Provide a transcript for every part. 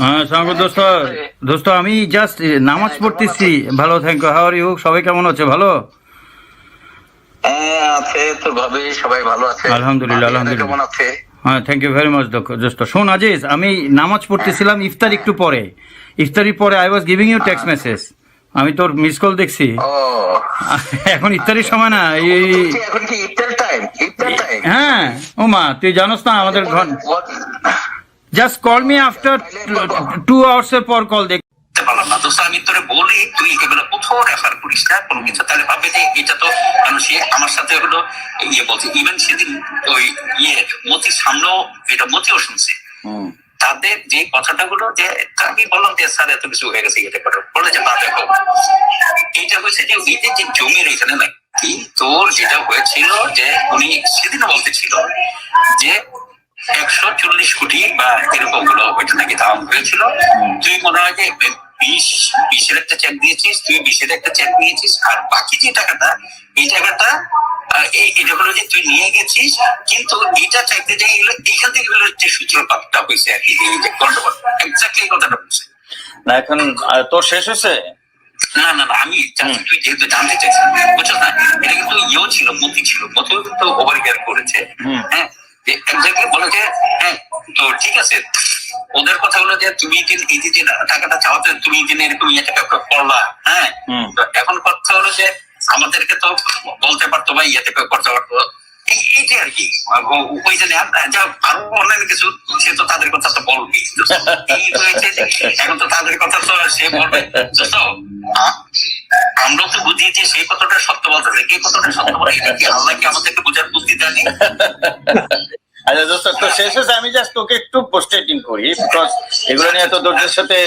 হ্যাঁ দোস্ত। দোস্ত আমি জাস্ট নামাজ পড়তেছি। ভালো থ্যাংক ইউ হাওয়ার ইউ সবাই কেমন আছে? ভালো? হ্যাঁ আছে তো ভাবে সবাই ভালো আছে। আলহামদুলিল্লাহ, আলহামদুলিল্লাহ। কেমন আছে? হ্যাঁ থ্যাংক ইউ ভেরি মাচ দোস্ত। শোন আজিজ আমি নামাজ পড়তেছিলাম ইফতার একটু পরে। ইফতারির পরে I was giving you text message আমি তোর মিস কল দেখছি। এখন ইফতারির সময় না এই বলছি, এখন কি ইফতার টাইম ইফতার টাইম হ্যাঁ ওমা তুই জানোস না আমাদের ঘর just call me after two hours এর পর কল দেখ। পারলাম না। দোস্ত আমি তোরে বলি তুই এগুলো কোথাও রেফার করিস না কোনো কিছু। তাহলে ভাবে যে এটা তো সে আমার সাথে হলো ইয়ে বলছে। ইভেন সেদিন ওই ইয়ে মতির সামনেও এটা মতিও শুনছে। তাদের যে কথাটা হলো যে আমি বললাম যে স্যার এত কিছু হয়ে গেছে এটা করে। বলে যে না দেখো এইটা হয়েছে যে ওইদের যে জমির এখানে নাকি তোর যেটা হয়েছিল যে উনি সেদিনও বলতেছিল যে একশো চল্লিশ কোটি বা এরকম হলো ওইটা নাকি দাম হয়েছিল। তুই মনে হয় যে বিশ বিশের একটা চেক দিয়েছিস তুই বিশের একটা চেক নিয়েছিস আর বাকি যে টাকাটা এই টাকাটা এই এটা হলো যে তুই নিয়ে গেছিস কিন্তু এটা চাইতে যে এগুলো এইখান থেকে হলো যে সূত্রপাতটা হয়েছে আর কি এই যে গন্ডগোল। এক্স্যাক্টলি কথাটা বলছে। না এখন তোর শেষ হয়েছে? না না না আমি তুই যেহেতু জানতে চাইছিস বুঝছ না এটা কিন্তু ইয়েও ছিল মতি ছিল মতিও কিন্তু ওভার করেছে। হ্যাঁ এক্স্যাক্টলি বলে যে হ্যাঁ তো ঠিক আছে। ওদের কথা হলো যে তুমি যে এই যে টাকাটা তুমি যে এরকম ইয়ে টাকা করলা হ্যাঁ? তো এখন কথা হলো যে আমাদেরকে তো বলতে পারতো বা ইয়েতে করতে পারতো এই যে আর কি ওই যে আর- যা আরও অনলাইন কিছু সে তো তাদের কথা তো বলবি এই হয়েছে এখন তো তাদের কথা তো সে বলবে তো আমরা তো বুঝি যে সেই সত্য বলতেছে। কে কথাটা সত্য বলে? এটা কি আল্লাহ কি আমাদেরকে বোঝার বুদ্ধি দেয়নি আচ্ছা দোস্ত তো শেষ হয়েছে। আমি জাস্ট তোকে একটু পোস্টেটিং করি বিকজ এগুলো নিয়ে তো সাথে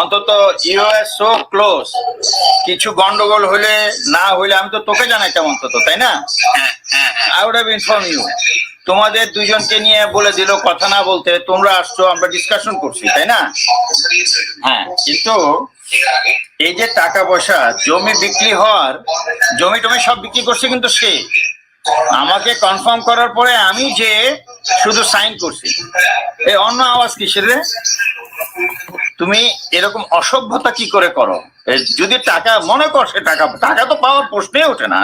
অন্তত ইউ আর সো ক্লোজ কিছু গন্ডগোল হলে না হইলে আমি তো তোকে জানাইতাম অন্তত তাই না? হ্যাঁ হ্যাঁ হ্যাঁ। I would have inform you তোমাদের দুজনকে নিয়ে বলে দিল কথা না বলতে তোমরা আসছো আমরা ডিসকাশন করছি তাই না? হ্যাঁ কিন্তু এই যে টাকা পয়সা, জমি বিক্রি হওয়ার, জমি টমি সব বিক্রি করছে কিন্তু সে। আমাকে কনফার্ম করার পরে আমি যে শুধু সাইন করছি। এই অন্য আওয়াজ কিসের রে? তুমি এরকম অসভ্যতা কি করে করো? যদি টাকা, মনে কর সে টাকা টাকা তো পাওয়ার প্রশ্নে ওঠে না।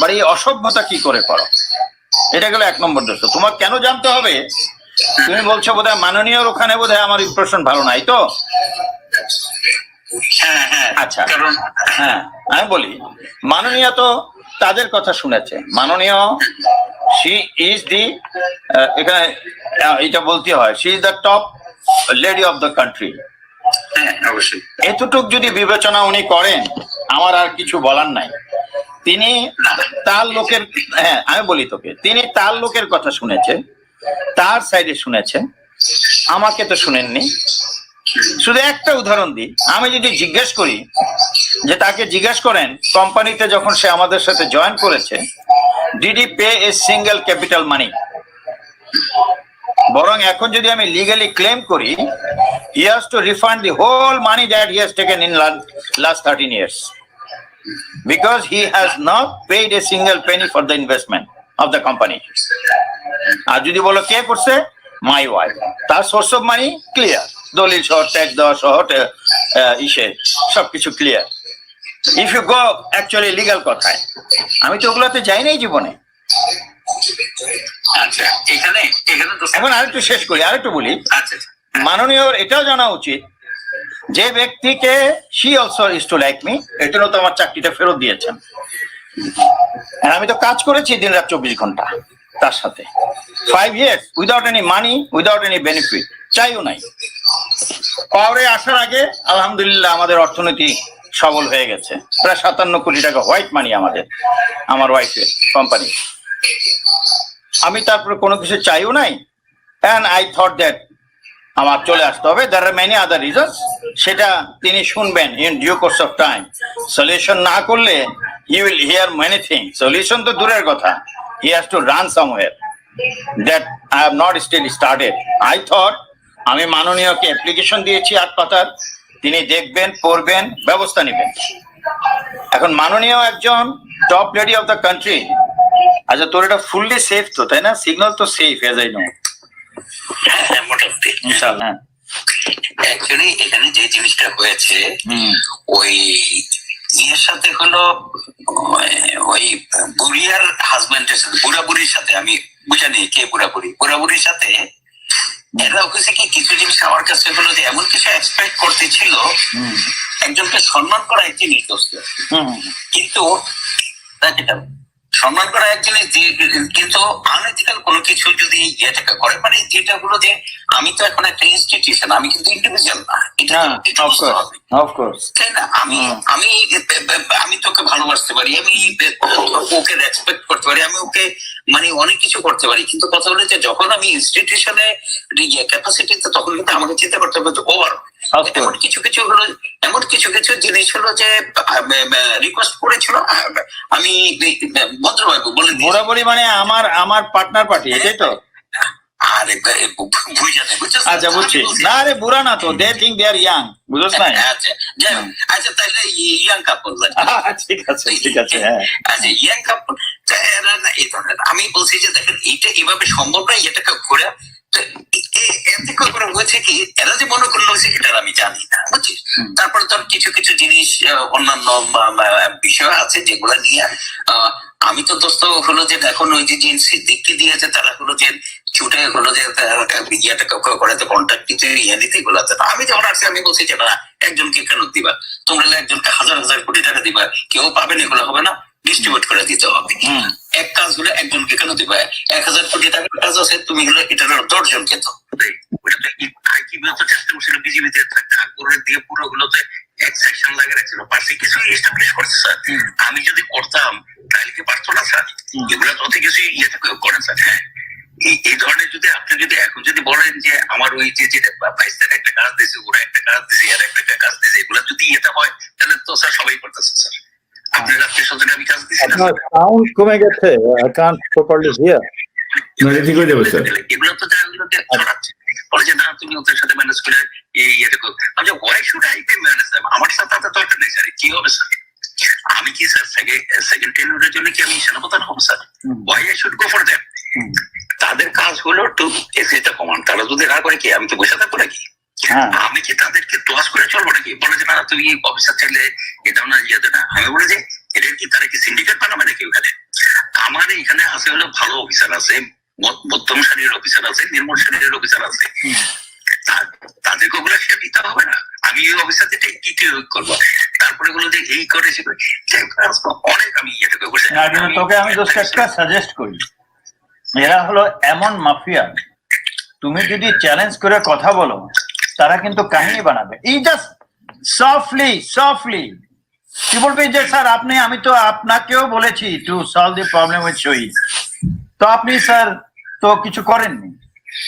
বাট এই অসভ্যতা কি করে করো? এটা গেল এক নম্বর দোষ। তোমার কেন জানতে হবে? তুমি বলছো বোধহয় মাননীয়র ওখানে বোধহয় আমার ইমপ্রেশন ভালো নাই তো? হ্যাঁ হ্যাঁ। আচ্ছা। হ্যাঁ আমি বলি মাননীয় তো তাদের কথা শুনেছে। মাননীয় শি ইজ দি এখানে এটা বলতে হয় she is the top lady of the country অবশ্যই। এতটুক যদি বিবেচনা উনি করেন আমার আর কিছু বলার নাই। তিনি তার লোকের হ্যাঁ আমি বলি তোকে তিনি তার লোকের কথা শুনেছেন তার সাইডে শুনেছেন। আমাকে তো শুনেননি। শুধু একটা উদাহরণ দিই। আমি যদি জিজ্ঞেস করি যে তাকে জিজ্ঞেস করেন, কোম্পানিতে যখন সে আমাদের সাথে জয়েন করেছে DD pay a single capital money বরং এখন যদি আমি লিগালি ক্লেম করি he to refund the whole money that he has taken in last thirteen years because he has not paid a single penny for the investment of the company. আর যদি বলো কে করছে? মাই ওয়াইফ তার source of money clear দলিল সহ tax দেওয়া সহ ইসে সবকিছু clear if you go actually legal কথায় আমি তো ওগুলোতে যাই নাই জীবনে। আচ্ছা এখানে আরেকটু শেষ করি আরেকটু বলি। আচ্ছা আচ্ছা। মাননীয় এটাও জানা উচিত যে ব্যক্তিকে she also is to like me এর জন্য তো আমার চাকরিটা ফেরত দিয়েছেন। আমি তো কাজ করেছি দিন রাত চব্বিশ ঘণ্টা তার সাথে। Five years without any money without any benefit চাইও নাই। পাওয়ারে আসার আগে আলহামদুলিল্লাহ আমাদের অর্থনীতি সবল হয়ে গেছে। প্রায় সাতান্ন কোটি টাকা হোয়াইট মানি আমাদের, আমার ওয়াইফের কোম্পানি আমি তারপরে কোনো কিছু চাইও নাই। অ্যান্ড আই থট দ্যাট আমার চলে আসতে হবে। There are many other reasons সেটা তিনি শুনবেন in due course of time solution না করলে he will hear many thing solution তো দূরের কথা। He has to run somewhere that I have not still started I thought আমি মাননীয়কে অ্যাপ্লিকেশন দিয়েছি আট পাতার। তিনি দেখবেন পড়বেন ব্যবস্থা নেবেন। এখন মাননীয় একজন top lady of the country আচ্ছা তোর এটা ফুললি সেফ তো তাই না? সিগন্যাল তো সেফ এজ আই নো মোটামুটি। অ্যাকচুয়ালি এখানে যে জিনিসটা হয়েছে ওই ইয়ের সাথে হলো ওই- বুড়িয়ার হাজবেন্ডের সাথে বুড়া বুড়ির সাথে আমি বুঝানি কে বুড়া বুড়ি বুড়া বুড়ির সাথে এরা হচ্ছে কি কিছু জিনিস আমার কাছে হলো যে এমন কিছু এক্সপেক্ট করতে ছিল একজনকে সম্মান করা এক জিনিস কিন্তু এটা, সম্মান করা এক জিনিস কিন্তু আনএথিক্যাল কোনো কিছু যদি ইয়েটাকে করে মানে যেটা হলো যে আমি তো এখন একটা ইনস্টিটিউশন আমি কিন্তু ইন্ডিভিজুয়াল না এটা হ্যাঁ তাই না আমি। আমি আমি তোকে ভালোবাসতে পারি আমি ওকে রেসপেক্ট করতে পারি আমি ওকে মানে অনেক কিছু করতে পারি কিন্তু কথা হলো যে যখন আমি ইনস্টিটিউশনে ক্যাপাসিটিতে তখন কিন্তু আমাকে চিন্তা করতে হবে ওভার. এমন কিছু কিছু হলো এমন কিছু কিছু জিনিস হলো যে রিকোয়েস্ট করেছিল আমি ভদ্রবাবু বলে বরাবরই মানে আমার আমার পার্টনার পার্টি এটাই তো? আরে বুঝা নেই বুঝছ? আচ্ছা বুঝছি। না রে বুড়া না তো they think they R young বুঝছ না আচ্ছা যাই হোক। আচ্ছা তাহলে ইয়াং কাপল ঠিক আছে ঠিক আছে হ্যাঁ। আচ্ছা ইয়াং কাপল আমি বলছি যে দেখেন এইটা এভাবে সম্ভব নয় এটাকে ঘুরে এতে করে হয়েছে কি এরা যে মনে করল সেটা আমি জানি না বুঝছিস? তারপরে তোর কিছু কিছু জিনিস অন্যান্য বিষয় আছে যেগুলো নিয়ে আমি তো দোস্ত হলো যে এখন ওই যে জিন সিদ্দিককে দিয়েছে তারা হলো যে ছুটে হলো যে আহ, কাউকে করে তো কন্ট্যাক্ট কিছু ইয়ে নিতে এগুলো আছে। আমি যখন আসছি আমি বলছি যে না একজনকে কেন দিবা? তোমরা একজনকে হাজার হাজার কোটি টাকা দিবা কেউ পাবে না এগুলো হবে না। ডিস্ট্রিবিউট করে দিতে হবে। এক কাজ হলে একজনকে কেন দিবা? এক হাজার কোটি টাকার কাজ আছে তুমি হলো এটা দশ জনকে তো বিজেপিতে থাকতে আকবরের দিয়ে পুরো গুলো তো এক সেকশন লাগে রাখছিল পাশে কিছু এস্টাবলিশ করছে স্যার আমি যদি করতাম তাহলে কি পারতো না স্যার। এগুলো তো অত কিছু ইয়ে করে স্যার। হ্যাঁ এই- ধরনের যদি আপনি যদি এখন যদি বলেন যে আমার ওই যে যে বাইশটার একটা কাজ দিয়েছে ওরা একটা কাজ দিয়েছে আর একটা কাজ দিয়েছে এগুলো যদি ইয়েতে হয় তাহলে তো স্যার সবাই করতেছে স্যার। আপনার সাউন্ড কমে গেছে আই কান্ট প্রপারলি হিয়ার না, ঠিক হয়ে যাবে, স্যার। এগুলো তো জানগুলোকে ছড়াচ্ছে বলে যে না তুমি ওদের সাথে ম্যানেজ করে এই ইয়েটা করো আমি why should I be manage আমার সাথে তাতে দরকার নেই স্যার কি হবে স্যার আমি কি স্যার সেকেন্ড টেনুরের জন্য কি আমি সেনাপ্রধান হব sir hmm. Why I should go for them তাদের কাজ হলো টু এসিটা কমান। তারা যদি না করে কি আমি কি বসে থাকব নাকি? আমি কি তাদেরকে দোয়াজ করে চলবো নাকি? বলে যে না তুমি অফিসার চাইলে এটা না ইয়েতে না। আমি বলে যে এটা কি তারা কি সিন্ডিকেট বানাবে নাকি ওখানে? আমার এখানে আছে হলো ভালো অফিসার আছে মধ্যম শ্রেণির অফিসার আছে নিম্ন শ্রেণির অফিসার আছে। তাদেরকে ওগুলো সে দিতে হবে না। আমি ওই অফিসার থেকে কি কি করব? তারপরে বলো যে এই করে সে অনেক আমি ইয়েটাকে বসে না, তোকে আমি একটা সাজেস্ট করি। এরা হলো এমন মাফিয়া। তুমি যদি চ্যালেঞ্জ করে কথা বলো তারা কিন্তু কাহিনী বানাবে। এই জাস্ট সফটলি সফটলি কি বলবে যে স্যার আপনি আমি তো আপনাকেও বলেছি to solve the problem with Shahid তো আপনি স্যার তো কিছু করেননি।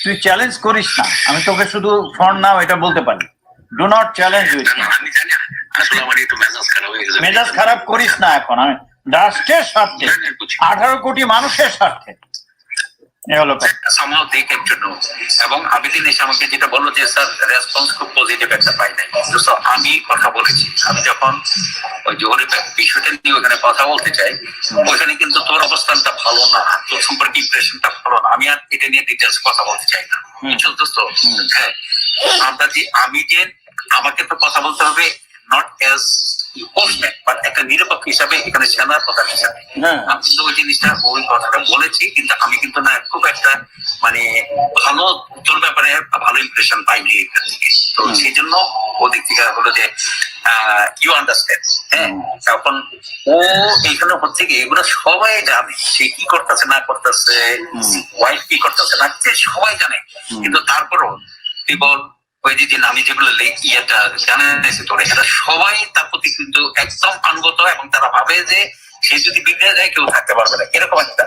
তুই চ্যালেঞ্জ করিস না। আমি তোকে শুধু ফোন নাও এটা বলতে পারি। ডু নট চ্যালেঞ্জ উইথ মেজাজ খারাপ করিস না এখন। আমি রাষ্ট্রের স্বার্থে। আঠারো কোটি মানুষের স্বার্থে। দে কেম টু নো এবং আবিদিন এসে আমাকে যেটা বলল যে স্যার রেসপন্স খুব পজিটিভ একটা পাই নাই। তো আমি কথা বলেছি। আমি যখন ওই জোহরের বিষয়টা নিয়ে ওখানে কথা বলতে চাই কিন্তু তোর অবস্থানটা ভালো না তোর সম্পর্কে ইমপ্রেশনটা ভালো না। আমি আর এটা নিয়ে ডিটেলস কথা বলতে চাই না। বুঝছ হ্যাঁ। আমরা যে আমি যে আমাকে তো কথা বলতে হবে নট এজ পোস্টম্যান বাট একটা নিরপেক্ষ হিসাবে এখানে সেনার প্রধান হিসাবে হ্যাঁ। আমি কিন্তু ওই জিনিসটা ওই কথাটা বলেছি কিন্তু আমি কিন্তু না খুব একটা মানে ভালো তোর ব্যাপারে ভালো ইমপ্রেশন পাইনি এখান থেকে। তো সেই জন্য ওদিক থেকে হলো যে ইউ আন্ডারস্ট্যান্ড হ্যাঁ? এখন ও এইখানে হচ্ছে কি এগুলো সবাই জানে সে কি করতেছে না করতেছে ওয়াইফ কি করতেছে না সবাই জানে। কিন্তু তারপরও কেবল ওই যে আমি যেগুলো লেখি এটা জানাইছি তোরে এটা সবাই তার প্রতি কিন্তু একদম আনুগত এবং তারা ভাবে যে সে যদি বিগড়ে যায় কেউ থাকতে পারবে না। এরকম একটা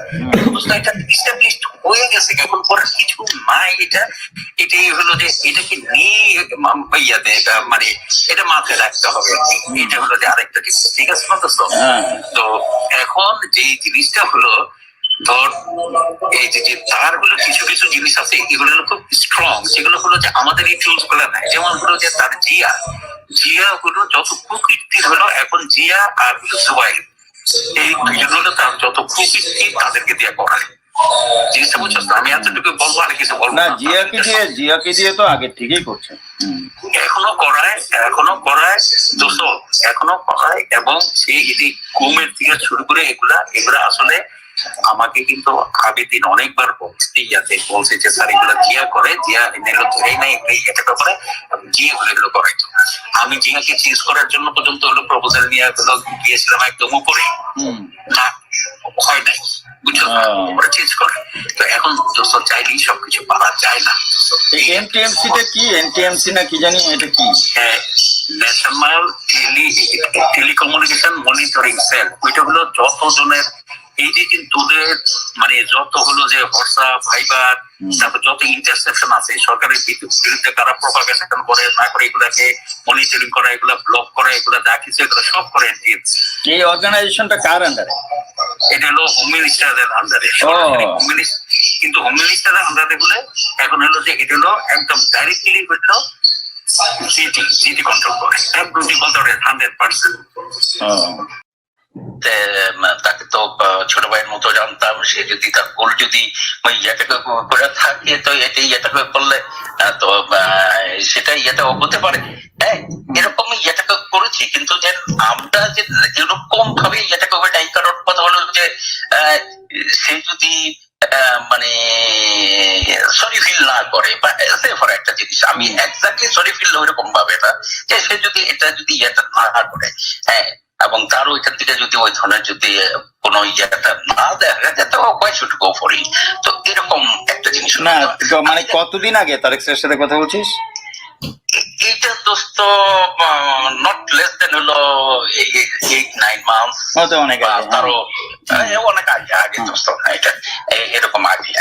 অবস্থা এটা established হয়ে গেছে এখন পরে কিছু নাই। এটা এটাই হলো যে এটাকে নিয়ে ইয়াতে এটা মানে এটা মাথায় রাখতে হবে এটা হলো যে আরেকটা জিনিস ঠিক আছে হ্যাঁ। তো এখন যে জিনিসটা হলো ধর এই যে কিছু কিছু জিনিস আছে এগুলো খুব স্ট্রং সেগুলো হলো যে আমাদের এই গুলো নাই যেমন হলো যে তার জিয়া। জিয়া হলো যত হলো এখন জিয়া আর এই দুজন হলো তার যত প্রকৃতি তাদেরকে দিয়ে করায় জিনিসটা বুঝছ আমি এতটুকু বলব আর কিছু বলব না জিয়াকে দিয়ে জিয়াকে দিয়ে তো আগের থেকেই করছে। এখনও করায় এখনও করায় দুশো এখনও করায় এবং সেই এটি ঘুমের থেকে শুরু করে এগুলা এগুলা আসলে আমাকে কিন্তু আবেদিন অনেকবার বলছে ইয়াতে বলছে যে স্যার এগুলো জিয়া করে জিয়া এগুলো ধরেই নাই এগুলো করে এবং জিয়া হলো এগুলো করে আমি জিয়াকে চেঞ্জ করার জন্য পর্যন্ত হলো প্রপোজাল নিয়ে হলো গিয়েছিলাম একদম উপরে। না হয় নাই বুঝছ ওরা চেঞ্জ করে। তো এখন দোস্ত চাইলেই সবকিছু পারা যায় না। এই এনটিএমসি টা কি? এনটিএমসি না কি জানি এটা কি? National tele telecommunication monitoring cell ওইটা হলো যত জনের এই যে কিন্তু ওদের মানে যত হলো যে হোয়াটসঅ্যাপ ভাইবার তারপর যত ইন্টারসেপশন আছে সরকারের বিরু- বিরুদ্ধে কারা প্রপাগেশন করে না করে এগুলাকে মনিটরিং করা এগুলা ব্লক করা এগুলা যা কিছু এগুলো সব করে এই অর্গানাইজেশনটা কার আন্ডারে এটা হলো হোম মিনিস্টারের আন্ডারে ও। হোম মিনিস্টার কিন্তু হোম মিনিস্টারের আন্ডারে বলে এখন হলো যে এটা হলো একদম ডাইরেক্টলি হলো জিটি জিটি কন্ট্রোল করে। একদম বলতে হান্ড্রেড পার্সেন্ট তাকে তো ছোট ভাইয়ের মতো জানতাম, সে যদি তার গোল যদি ইয়েটাকে করে থাকে, তো এটা ইয়েটাকে করলে তো সেটা ইয়েটা হতে পারে। হ্যাঁ এরকম ইয়েটাকে করেছি, কিন্তু যে আমরা যে এরকম ভাবে ইয়েটাকে হবে নাই কারণ কথা হলো যে সে যদি মানে সরি ফিল না করে, বা ফর একটা জিনিস, আমি এক্স্যাক্টলি সরি ফিল ওইরকম ভাবে না, যে সে যদি এটা যদি ইয়েটা না করে হ্যাঁ এবং তার ওইখান থেকে যদি ওই ধরনের যদি কোনো ইয়েটা না দেখা যায় তো why should go for it তো এরকম একটা জিনিস না মানে কতদিন আগে তারেক স্যারের সাথে কথা বলছিস? এইটা দোস্ত নট লেস দেন হলো এইট নাইন মান্থ ও অনেক হ্যাঁ। তারও অনেক আগে আগে দোস্ত এটা এরকম আগে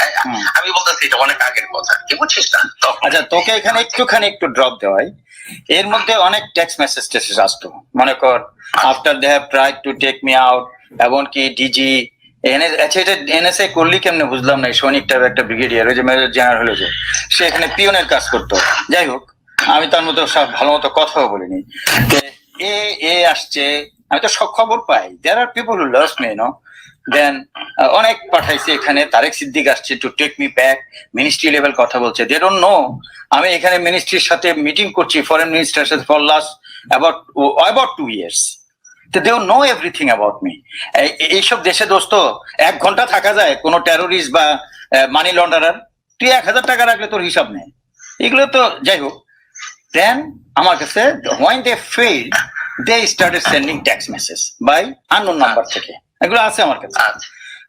আমি বলতেছি এটা অনেক আগের কথা কি বুঝছিস না? আচ্ছা তোকে এখানে একটুখানি একটু ড্রপ দেওয়াই এর মধ্যে অনেক টেক্সট মেসেজ টেসেজ আসতো। মনে কর after they have try to take me out এমনকি ডিজি এনএস আচ্ছা এটা এনএসএ করলি কেমনে? বুঝলাম না সৈনিক টাইপ একটা ব্রিগেডিয়ার ওই যে মেজর জেনারেল যে সে এখানে পিওনের কাজ করতো। যাই হোক আমি তার মতো ভালো মতো কথাও বলিনি। যে এ এ আসছে, আমি তো সব খবর পাই। There are people who loves me no then অনেক পাঠাইছে এখানে, তারেক সিদ্দিক আসছে to take me back ministry level কথা বলছে। দে ডোন্ট নো আমি এখানে মিনিস্ট্রির সাথে মিটিং করছি ফরেন মিনিস্টার সাথে for last about about two years তো they know everything about me এইসব দেশে দোস্ত, এক ঘণ্টা থাকা যায় কোনো টেরোরিস্ট বা মানি লন্ডারার তুই এক হাজার টাকা রাখলে তোর হিসাব নেই। এগুলো তো, যাই হোক। দেন আমার কাছে when they fell they started sending text message by unknown number থেকে। এগুলো আছে আমার কাছে। আচ্ছা।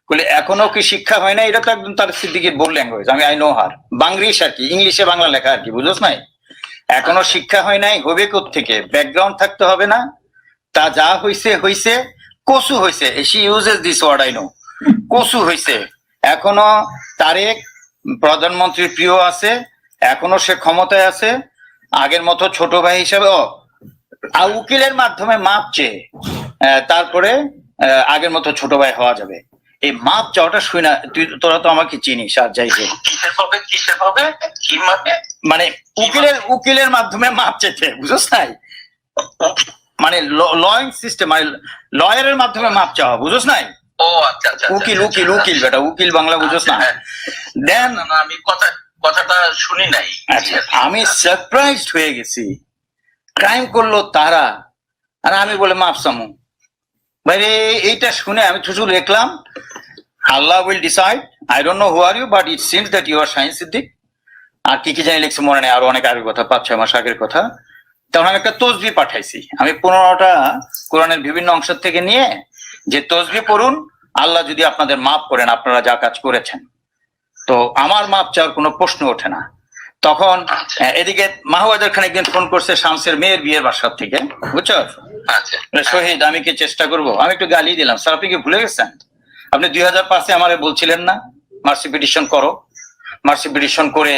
বলে এখনও কি শিক্ষা হয় না এটা তো একদম তার সিদ্দিকের বোর্ড ল্যাঙ্গুয়েজ আমি আই নো হার বাংলিশ আর কি ইংলিশে বাংলা লেখা আর কি বুঝোস নাই? এখনও শিক্ষা হয় নাই হবে থেকে ব্যাকগ্রাউন্ড থাকতে হবে না। তা যা হইছে হইছে কসু হইছে। She uses this word I know কসু হইছে। এখনও তারেক প্রধানমন্ত্রীর প্রিয় আছে এখনও সে ক্ষমতায় আছে। আগের মতো ছোট ভাই হিসাবে ও উকিলের মাধ্যমে মাপ চেয়ে তারপরে আগের মতো ছোট ভাই হওয়া যাবে। এই মাপ চাওয়াটা শুই না তুই তোরা তো আমাকে চিনিস আর যাই যে মানে? মানে উকিলের উকিলের মাধ্যমে মাপ চেতে বুঝছ নাই? মানে লয়িং সিস্টেম মানে লয়ারের মাধ্যমে মাপ চাওয়া বুঝছ নাই? ও আচ্ছা আচ্ছা আচ্ছা, উকিল উকিল উকিল বেটা উকিল বাংলা বুঝছ না। হ্যাঁ। দেন আমি কথা কথাটা শুনি নাই। আচ্ছা আমি সারপ্রাইজড হয়ে গেছি। ক্রাইম করল তারা, আর আমি বলে মাফ সামু বাইরে এইটা শুনে আমি থুসু লিখলাম, Allah will decide I don't know who are you but it seems that you are science Siddique আর কি কি জানি লিখছে মনে নেই, আরও অনেক আগের কথা পাঁচ ছয় মাস আগের কথা। তখন আমি একটা তসবি পাঠাইছি। আমি পনেরোটা কোরআনের বিভিন্ন অংশ থেকে নিয়ে যে তসবি পড়ুন, আল্লাহ যদি আপনাদের মাফ করেন, আপনারা যা কাজ করেছেন। তো আমার মাপ চাওয়ার কোনো প্রশ্ন ওঠে না। তখন এদিকে মাহবাজার খান একদিন ফোন করছে শামসের মেয়ের বিয়ের বাসার থেকে। বুঝছ? আচ্ছা। শহীদ আমি কি চেষ্টা করব? আমি একটু গালি দিলাম। স্যার আপনি কি ভুলে গেছেন? আপনি দুই হাজার পাঁচে আমারে বলছিলেন না মার্সি পিটিশন করো। মার্সি পিটিশন করে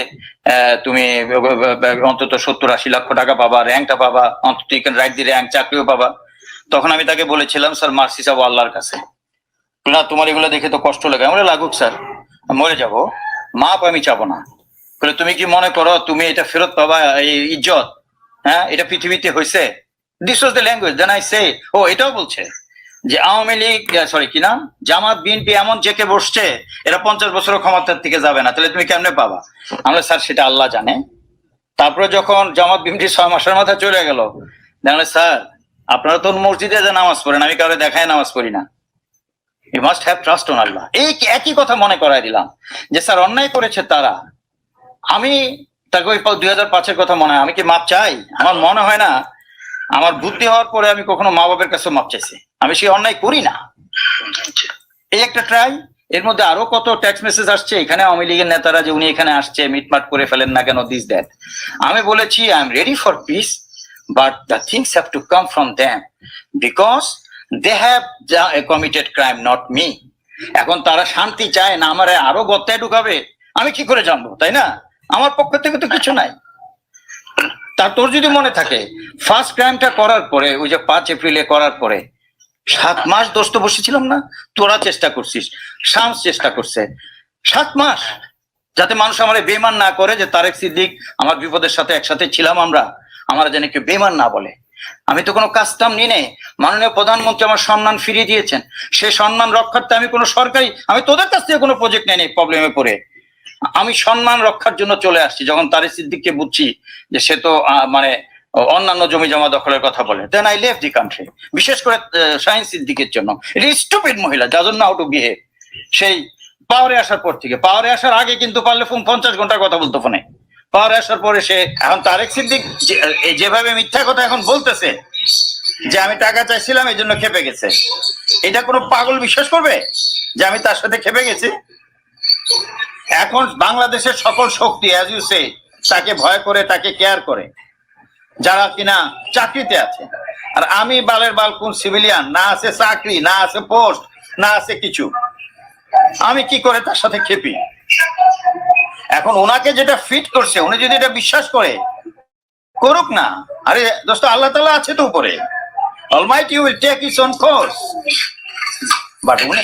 তুমি অন্তত সত্তর আশি লক্ষ টাকা পাবা র্যাঙ্কটা পাবা অন্তত you can write the rank চাকরিও পাবা। তখন আমি তাকে বলেছিলাম স্যার মার্সি চাবো আল্লাহর কাছে। না তোমার এগুলো দেখে তো কষ্ট লাগে। আমরা লাগুক স্যার। মরে যাব, মাপ আমি চাবো না। বলে, তুমি কি মনে করো, তুমি এটা ফেরত পাবা, এই ইজ্জত? হ্যাঁ এটা পৃথিবীতে হয়েছে this was the language then I say ও, এটাও বলছে যে, আওয়ামী লীগ সরি কি নাম? জামাত, বিএনপি এমন জেকে বসছে, এরা পঞ্চাশ বছর ক্ষমতার থেকে যাবে না, তাহলে তুমি কেমনে পাবা? আমরা, স্যার, সেটা আল্লাহ জানে। তারপরে যখন জামাত, বিএনপি ছয় মাসের মাথায় চলে গেল দেখলে স্যার, আপনারা তো মসজিদে যে নামাজ পড়েন, আমি কাউকে দেখায় নামাজ পড়ি না। You must have trust on Allah এই একই কথা মনে করাই দিলাম, যে স্যার অন্যায় করেছে তারা। আমি তাকে ওই দুই হাজার পাঁচের কথা মনে হয়। আমি কি মাপ চাই? আমার মনে হয় না, আমার বুদ্ধি হওয়ার পরে আমি কখনো মা বাবার কাছে মাপ চাইছি। আমি সে অন্যায় করি না। এই একটা ট্রাই এর মধ্যে আরও কত ট্যাক্স মেসেজ আসছে। এখানে আওয়ামী লীগের নেতারা যে উনি এখানে আসছে, মিটমাট করে ফেলেন না কেন দিস দ্যাট আমি বলেছি I am ready for peace but the things have to come from them because they have committed crime not me এখন তারা শান্তি চায় না, আমার আরও গত্তায় ঢুকাবে। আমি কি করে জানব, তাই না? আমার পক্ষ থেকে তো কিছু নাই। তা তোর যদি মনে থাকে ফার্স্ট ক্রাইমটা করার পরে, ওই যে পাঁচ এপ্রিলে করার পরে, সাত মাস দোস্ত বসেছিলাম না? তোরা চেষ্টা করছিস, শামস চেষ্টা করছে। সাত মাস, যাতে মানুষ আমার বেমান না করে যে তারেক সিদ্দিক, আমার বিপদের সাথে একসাথে ছিলাম আমরা, আমার যেন কেউ বেমান না বলে। আমি তো কোনো কাস্টম নিয়ে নেই মাননীয় প্রধানমন্ত্রী আমার সম্মান ফিরিয়ে দিয়েছেন। সেই সম্মান রক্ষার্থে আমি কোনো সরকারি আমি তোদের কাছ থেকে কোনো প্রজেক্ট নেই প্রবলেমে পড়ে। আমি সম্মান রক্ষার জন্য চলে আসছি, যখন তারেক সিদ্দিককে বুঝছি যে সে তো মানে অন্যান্য জমি জমা দখলের কথা বলে। Then I leave the country বিশেষ করে শাহিন সিদ্দিকের জন্য। এটা স্টুপিড মহিলা, যার হাউ টু বিহেভ সেই, পাওয়ারে আসার পর থেকে। পাওয়ারে আসার আগে কিন্তু পারলে ফোন পঞ্চাশ ঘণ্টার কথা বলতো ফোনে পাওয়ারে আসার পরে সে, এখন তারেক সিদ্দিক যেভাবে মিথ্যা কথা এখন বলতেছে, যে আমি টাকা চাইছিলাম, এই জন্য খেপে গেছে। এটা কোনো পাগল বিশ্বাস করবে? যে আমি তার সাথে খেপে গেছি? এখন বাংলাদেশের সকল শক্তি অ্যাজ ইউ সে তাকে ভয় করে, তাকে কেয়ার করে, যারা কিনা চাকরিতে আছে। আর আমি বালের বাল কোন সিভিলিয়ান না আছে চাকরি, না আছে পোস্ট না আছে কিছু। আমি কি করে তার সাথে খেপি? এখন ওনাকে যেটা ফিট করছে উনি যদি এটা বিশ্বাস করে করুক না। আরে দোস্ত আল্লাহ তালা আছে তো উপরে। Almighty you will take is on course but উনি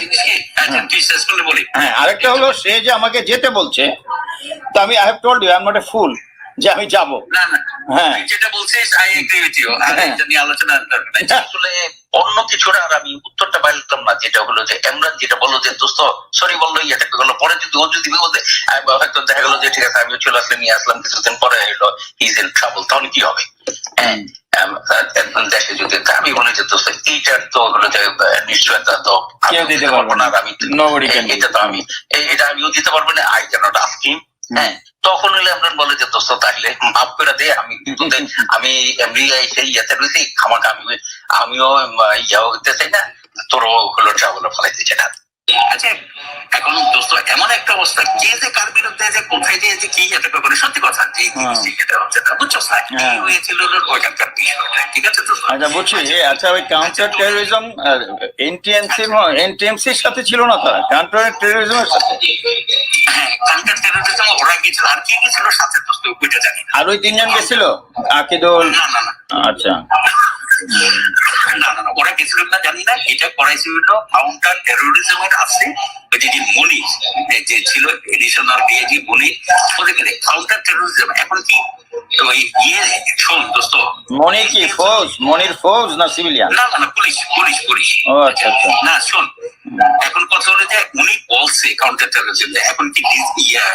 বলি হ্যাঁ আরেকটা হলো সে যে আমাকে যেতে বলছে তো আমি I have told you I am not a fool যে আমি যাব। না না। হ্যাঁ। যেটা বলছিস আই এগ্রি উইথ ইউ হ্যাঁ। নিয়ে আলোচনা আসলে অন্য কিছুর আর আমি উত্তরটা পাইলাম না যেটা হলো যে এমরান যেটা বলল যে দোস্ত সরি বলল ইয়েটা গেলো পরে যদি ও যদি বলতে হয়তো দেখা গেলো যে ঠিক আছে আমিও চলে আসলে নিয়ে আসলাম। কিছুদিন পরে এলো ইজ ইন ট্রাবল তাহলে কি হবে? হ্যাঁ দেশে যদি আমি বলি যে দোস্ত এইটার তো হলো যে নিশ্চয়তা তো আমি দিতে পারবে না। আর আমি এটা তো আমি এটা আমিও দিতে পারব না আই ক্যানট আস্ক হ্যাঁ তখন হলে আপনার বলে যে, দোস্ত তাহলে মাফ করে দে, আমি কিন্তু আমি এমনি সেই ইয়েতে রয়েছি আমাকে আমি, আমিও ইয়া হতে চাই না, তোরও হলো ট্রাভেল ফেলাইতে চাই না। আচ্ছা এখন দোস্ত এমন একটা অবস্থা কে যে কার বিরুদ্ধে যে কোথায় যে যে কি এটা সত্যি কথা যে এটা হচ্ছে না বুঝছ স্যার? কি হ্যাঁ। হয়েছিল ওইখানকার ঠিক আছে তো আচ্ছা বুঝছি। আচ্ছা। ওই কাউন্টার টেরোরিজম এনটিএমসি এনটিএমসির সাথে ছিল না তারা কাউন্টার টেরোরিজমের সাথে। হ্যাঁ কাউন্টার টেরোরিজম ওরা গেছিল আর কি গেছিল সাথে দোস্ত ওইটা জানি আর ওই তিনজন গেছিল? আকিদুল? না না। আচ্ছা। ওরা গেছিল না জানি না এটা করাইছিল কাউন্টার টেরোরিজমের আছে ওই যে যে মনি যে ছিল এডিশনাল যে মনি ওদের গেলে কাউন্টার টেরোরিজম এখন কি? ওই ইয়ে শোন দোস্ত। মনির কি ফৌজ? মনির ফৌজ না সিভিলিয়ান না না না পুলিশ পুলিশ পুলিশ। আচ্ছা আচ্ছা। না শোন এখন কথা হলো যে উনি বলছে কাউন্টার টেরোরিজম এখন কি ইয়া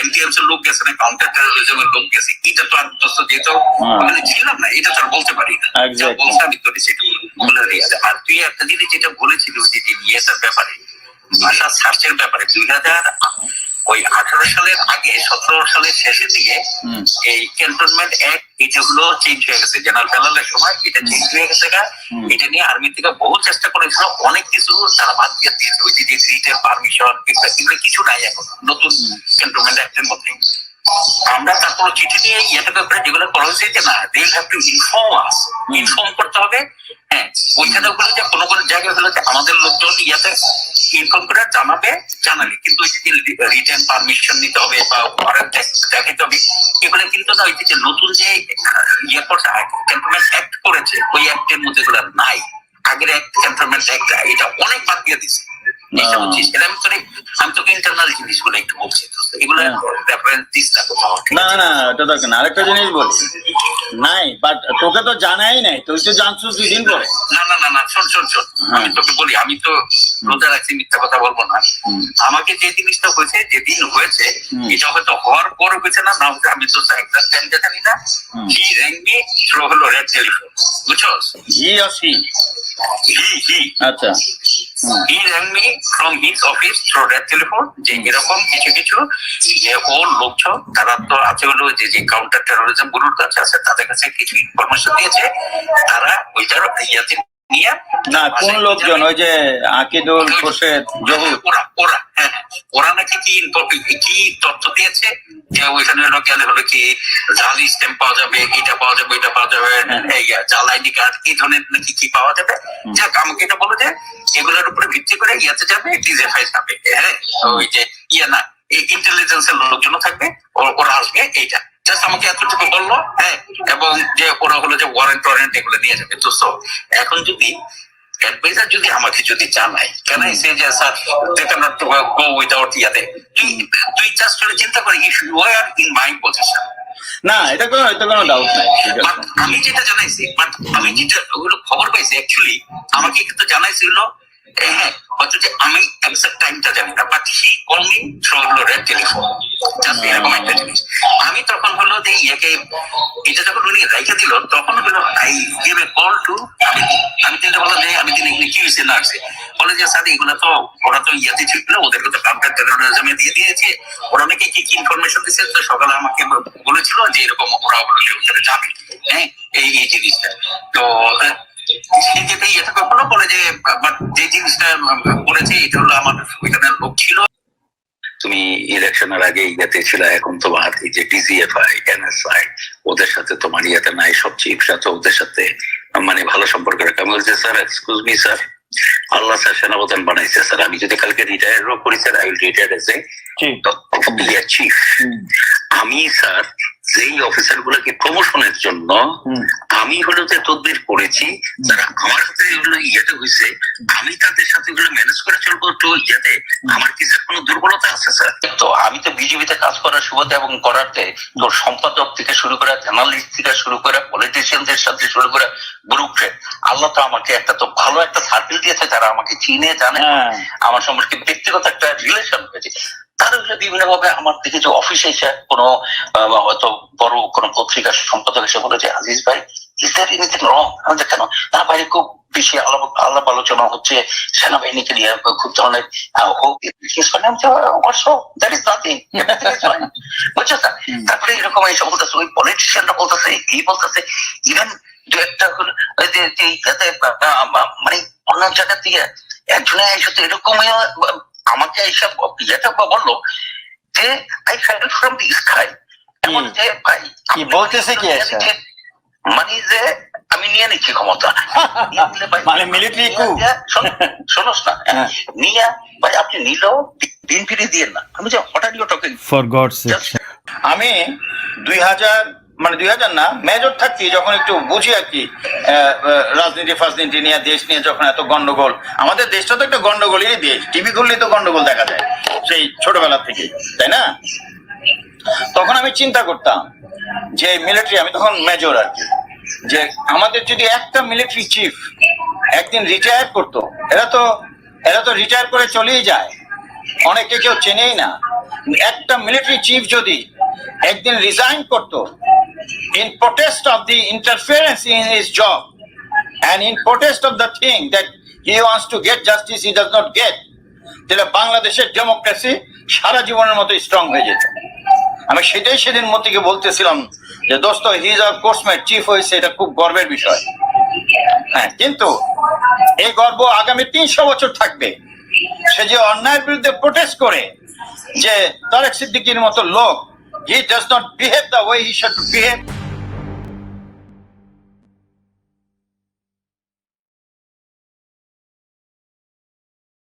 এমটিএমস এর লোক গেছে না কাউন্টার লোক গেছে এটা তো আর দোস্ত যেহেতু হ্যাঁ। ছিলাম না এটা তো আর বলতে পারি না. বলছে আমি সেটা দিয়েছে আর তুই একটা জিনিস যেটা বলেছিলি ওই যে ইয়েটার ব্যাপারে ভাষা সার্চের ব্যাপারে দুই হাজার ওই আঠারো সালের আগে সতেরো সালের শেষের দিকে এই ক্যান্টনমেন্ট অ্যাক্ট এটা হলো চেঞ্জ হয়ে গেছে। জেনারেল বেলালের সময় এটা চেঞ্জ হয়ে গেছে। এটা নিয়ে আর্মি থেকে বহু চেষ্টা করেছিল অনেক কিছু তারা বাদ দিয়ে দিয়েছে। ওই যে যে সিটের পারমিশন এগুলো কিছু নাই এখন নতুন ক্যান্টনমেন্ট অ্যাক্টের মধ্যে। আমরা তারপর চিঠি দিয়ে ইয়েটা ব্যাপারে যেগুলো হয়েছে যে না they have to inform us inform করতে হবে। হ্যাঁ ওইখানে ওগুলো যে কোনো কোনো জায়গায় আমাদের লোকজন ইয়াতে ইনফর্ম করে জানাবে জানালে কিন্তু রিটার্ন পারমিশন নিতে হবে বা দেখাতে হবে। এগুলো কিন্তু না, ওই যে নতুন যে ইয়ে করছে ক্যান্টনমেন্ট অ্যাক্ট করেছে, ওই অ্যাক্টের মধ্যে এগুলো নাই। আগের অ্যাক্ট ক্যান্টনমেন্ট অ্যাক্ট এটা অনেক বাদ দিয়ে দিছে। এটা আমি তোরে আমি তোকে ইন্টারনাল জিনিসগুলো একটু বলছি এগুলো হ্যাঁ। রেফারেন্স দিস না না না ওটা দরকার না। আরেকটা জিনিস নাই বাট তোকে তো জানাই নাই তুই তো জানছিস দুই দিন পরে। না না না না শোন শোন শোন। আমি তোকে বলি আমি তো রোজা রাখছি মিথ্যা কথা বলব না। আমাকে যে জিনিসটা হয়েছে যেদিন হয়েছে এটা হয়তো হওয়ার পরে হয়েছে না না হয়েছে আমি তো একজাক্ট টাইমটা জানি না। হি র্যাং মি হলো red telephone he he he আচ্ছা। He rang me from his office through red telephone যে এরকম কিছু কিছু যে লোকজন তারা তো আছে হলো যে যে কাউন্টার টেরোরিজমগুলোর কাছে আছে তাদের কাছে কিছু ইনফরমেশন দিয়েছে তারা ওইটার ইয়াতে না কোন লোকজন? ওই যে আকিদুল খোরশেদ জহুর। ওরা হ্যাঁ হ্যাঁ। ওরা নাকি কি কি তথ্য দিয়েছে? যে ওইখানে হলো গেলে হলো কি জাল পাওয়া যাবে এটা পাওয়া যাবে এটা পাওয়া যাবে হ্যাঁ। এই জাল আইডি কার্ড এই ধরনের নাকি কি পাওয়া যাবে? যাক আমাকে এটা বলো যে এগুলোর উপরে ভিত্তি করে ইয়াতে যাবে ডিজেফাই যাবে হ্যাঁ ওই যে ইয়ে না ইন্টেলিজেন্সের লোকজন থাকবে ওরা আসবে এইটা। জাস্ট আমাকে এতটুকু বলল হ্যাঁ এবং যে ওরা হলো যে ওয়ারেন্ট ওয়ারেন্ট এগুলো নিয়ে যাবে তো so, এখন যদি অ্যাডভাইজার যদি আমাকে যদি জানায় কেন সে যে sir they cannot go without ইয়াতে? তুই তুই জাস্ট করে চিন্তা করে if you are in my position না এটা কোনো এটা কোনো ডাউট নাই আমি যেটা জানাইছি বাট আমি যেটা ওগুলো খবর পাইছি অ্যাকচুয়ালি আমাকে কিন্তু জানাইছিল যে আমি এক্সাক্ট টাইমটা জানি না বাট হি মি থ্রু হলো টেলিফোন জাস্ট এরকম একটা জিনিস। আমি তখন হলো যে ইয়েকে এটা যখন উনি রাইখে দিল তখন হলো I gave a call to আমি আমি তিনটা বললাম যে আমি দিন এখানে কি হয়েছে না আসছে বলে যে স্যার এগুলো তো ওরা তো ইয়াতে ছিল ওদেরকে তো কাউন্টার টেরোরিজমে দিয়ে দিয়েছে। ওরা নাকি কি কি ইনফরমেশন দিচ্ছে তো সকালে আমাকে বলেছিল যে এরকম ওরা বলে ওখানে যাবে। হ্যাঁ এই এই জিনিসটা। তো ইয়ে থেকে বলো যে বাট যে জিনিসটা বলেছে এটা হলো আমার ওইখানে লোক ছিল। তুমি ইলেকশনের আগে ইয়েতে ছিল এখন এই যে ডিজিএফআই এনএসআই ওদের সাথে তোমার ইয়েতে নাই সব তো ওদের সাথে মানে ভালো সম্পর্ক রাখে। আমি বলছি স্যার এক্সকিউজ মি স্যার আল্লাহ স্যার সেনাপ্রধান বানাইছে স্যার আমি যদি কালকে রিটায়ারও করি sir I will retire as a chief আমি স্যার যেই অফিসার গুলোকে প্রমোশনের জন্য আমি হলো যে তদবির করেছি যারা আমার সাথে এগুলো ইয়েতে হয়েছে আমি তাদের সাথে এগুলো ম্যানেজ করে চলবো তো ইয়েতে আমার কি স্যার কোনো দুর্বলতা আছে স্যার তো আমি তো বিজেপিতে কাজ করার সুবাদে এবং করাতে তোর সম্পাদক থেকে শুরু করে জার্নালিস্ট থেকে শুরু করে পলিটিশিয়ানদের সাথে শুরু করে ব্যুরোক্রেট আল্লাহ তো আমাকে একটা তো ভালো একটা সার্কেল দিয়েছে যারা আমাকে চিনে জানে। হ্যাঁ। আমার সম্পর্কে ব্যক্তিগত একটা রিলেশন হয়েছে। তারা হচ্ছে বিভিন্ন ভাবে আমার দিকে যে অফিসে এসে কোনো হয়তো বড় কোনো পত্রিকার সম্পাদক এসে বলে যে আজিজ ভাই ইজ দ্যাট এনিথিং রং আমাদের কেন? তার বাইরে খুব বেশি আলাপ আলাপ আলোচনা হচ্ছে সেনাবাহিনীকে নিয়ে খুব ধরনের বুঝছ তারপরে এরকম এইসব বলতেছে ওই পলিটিশিয়ানরা বলতেছে এই বলতেছে ইভেন দু একটা মানে অন্য জায়গা থেকে একজনে এসে তো এরকম আমাকে এইসব ইয়েটা বলল যে I fell from the sky এমন যে ভাই কি বলতেছে কি এসে? মানে যে আমি নিয়ে নিচ্ছি ক্ষমতা মানে military coup? শোন- শোনোস না হ্যাঁ। নিয়ে ভাই আপনি নিলেও দিন ফিরে দিয়ে না আমি যে হঠাৎ টকিং ফর গড সেক আমি দুই হাজার মানে দুই হাজার না মেজর থাকছি, যখন একটু বুঝি আর কি রাজনীতি ফাজনীতি নিয়ে, দেশ নিয়ে যখন এত গন্ডগোল, আমাদের দেশটা তো একটা গন্ডগোলেরই দেশ টিভি খুললেই তো গন্ডগোল দেখা যায়, সেই ছোটবেলা থেকে তাই না? তখন আমি চিন্তা করতাম যে মিলিটারি আমি তখন মেজর আর কি, যে আমাদের যদি একটা মিলিটারি চিফ একদিন রিটায়ার করতো, এরা তো এরা তো রিটায়ার করে চলেই যায় অনেকে কেউ চেনেই না, একটা মিলিটারি চিফ যদি একদিন রিজাইন করতো in protest of the interference in his job and in protest of the thing that he wants to get justice, he does not get তাহলে বাংলাদেশের ডেমোক্রেসি সারা জীবনের মতো স্ট্রং হয়ে যেত। আমি সেটাই সেদিন মতিকে বলতেছিলাম যে, দোস্ত হিজ আর কোর্সমেট চিফ হয়েছে, এটা খুব গর্বের বিষয়। হ্যাঁ কিন্তু এই গর্ব আগামী তিনশো বছর থাকবে। সে যে অন্যায়ের বিরুদ্ধে প্রোটেস্ট করে যে, তারেক সিদ্দিকির মতো লোক he does not behave the way he should behave